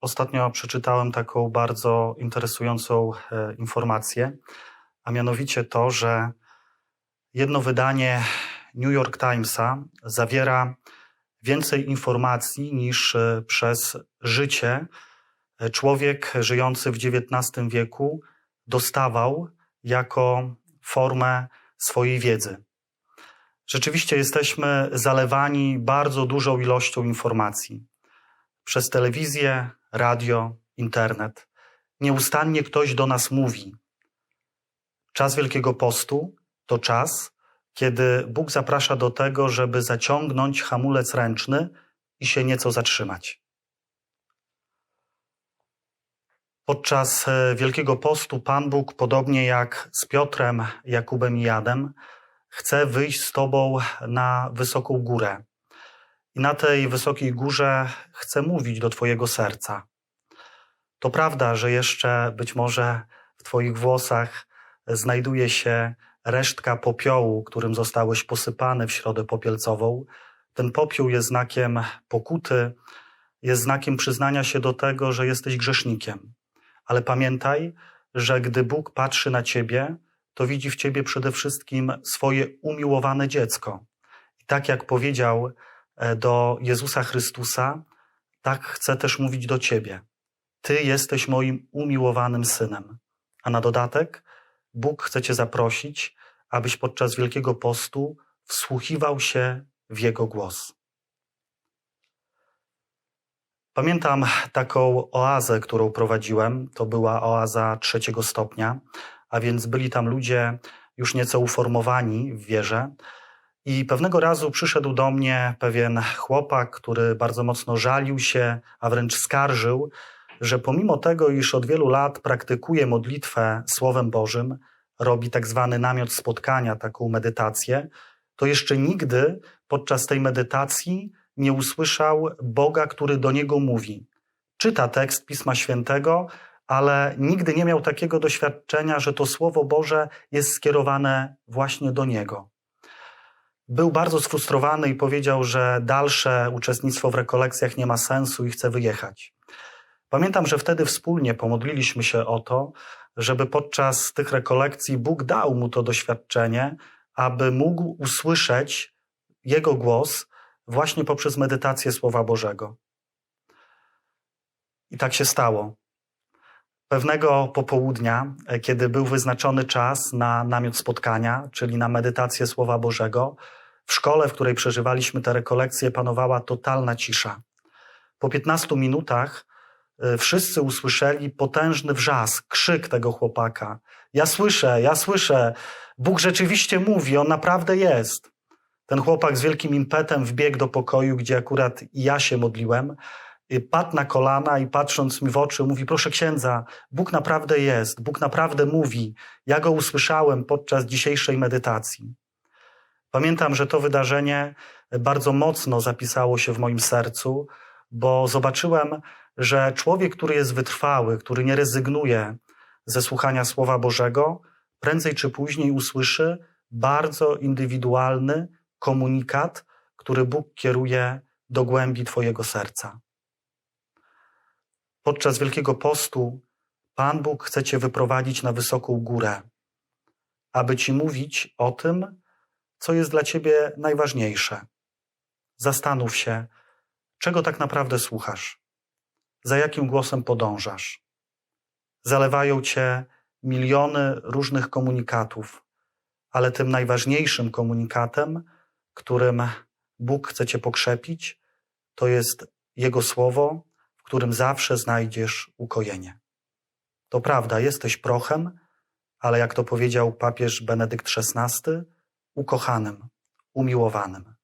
Ostatnio przeczytałem taką bardzo interesującą e, informację, a mianowicie to, że jedno wydanie New York Timesa zawiera więcej informacji niż e, przez życie e, człowiek żyjący w XIX wieku dostawał jako formę swojej wiedzy. Rzeczywiście jesteśmy zalewani bardzo dużą ilością informacji przez telewizję, radio, internet. Nieustannie ktoś do nas mówi. Czas Wielkiego Postu to czas, kiedy Bóg zaprasza do tego, żeby zaciągnąć hamulec ręczny i się nieco zatrzymać. Podczas e, Wielkiego Postu Pan Bóg, podobnie jak z Piotrem, Jakubem i Jadem, chce wyjść z Tobą na wysoką górę. I na tej wysokiej górze chce mówić do Twojego serca. To prawda, że jeszcze być może w Twoich włosach znajduje się resztka popiołu, którym zostałeś posypany w środę popielcową. Ten popiół jest znakiem pokuty, jest znakiem przyznania się do tego, że jesteś grzesznikiem. Ale pamiętaj, że gdy Bóg patrzy na Ciebie, to widzi w Ciebie przede wszystkim swoje umiłowane dziecko. I tak jak powiedział do Jezusa Chrystusa, tak chcę też mówić do Ciebie. Ty jesteś moim umiłowanym synem. A na dodatek, Bóg chce Cię zaprosić, abyś podczas Wielkiego Postu wsłuchiwał się w Jego głos. Pamiętam taką oazę, którą prowadziłem. To była oaza trzeciego stopnia, a więc byli tam ludzie już nieco uformowani w wierze. I pewnego razu przyszedł do mnie pewien chłopak, który bardzo mocno żalił się, a wręcz skarżył, że pomimo tego, iż od wielu lat praktykuje modlitwę Słowem Bożym, robi tak zwany namiot spotkania, taką medytację, to jeszcze nigdy podczas tej medytacji nie usłyszał Boga, który do niego mówi. Czyta tekst Pisma Świętego, ale nigdy nie miał takiego doświadczenia, że to Słowo Boże jest skierowane właśnie do niego. Był bardzo sfrustrowany i powiedział, że dalsze uczestnictwo w rekolekcjach nie ma sensu i chce wyjechać. Pamiętam, że wtedy wspólnie pomodliliśmy się o to, żeby podczas tych rekolekcji Bóg dał mu to doświadczenie, aby mógł usłyszeć Jego głos właśnie poprzez medytację Słowa Bożego. I tak się stało. Pewnego popołudnia, e, kiedy był wyznaczony czas na namiot spotkania, czyli na medytację Słowa Bożego, w szkole, w której przeżywaliśmy te rekolekcje, panowała totalna cisza. Po 15 minutach y, wszyscy usłyszeli potężny wrzask, krzyk tego chłopaka. Ja słyszę, ja słyszę, Bóg rzeczywiście mówi, on naprawdę jest. Ten chłopak z wielkim impetem wbiegł do pokoju, gdzie akurat ja się modliłem, padł na kolana i patrząc mi w oczy, mówi: Proszę księdza, Bóg naprawdę jest, Bóg naprawdę mówi. Ja go usłyszałem podczas dzisiejszej medytacji. Pamiętam, że to wydarzenie bardzo mocno zapisało się w moim sercu, bo zobaczyłem, że człowiek, który jest wytrwały, który nie rezygnuje ze słuchania Słowa Bożego, prędzej czy później usłyszy bardzo indywidualny komunikat, który Bóg kieruje do głębi Twojego serca. Podczas Wielkiego Postu Pan Bóg chce Cię wyprowadzić na wysoką górę, aby Ci mówić o tym, co jest dla ciebie najważniejsze. Zastanów się, czego tak naprawdę słuchasz, za jakim głosem podążasz. Zalewają cię miliony różnych komunikatów, ale tym najważniejszym komunikatem, którym Bóg chce cię pokrzepić, to jest Jego słowo, w którym zawsze znajdziesz ukojenie. To prawda, jesteś prochem, ale jak to powiedział papież Benedykt XVI, ukochanym, umiłowanym.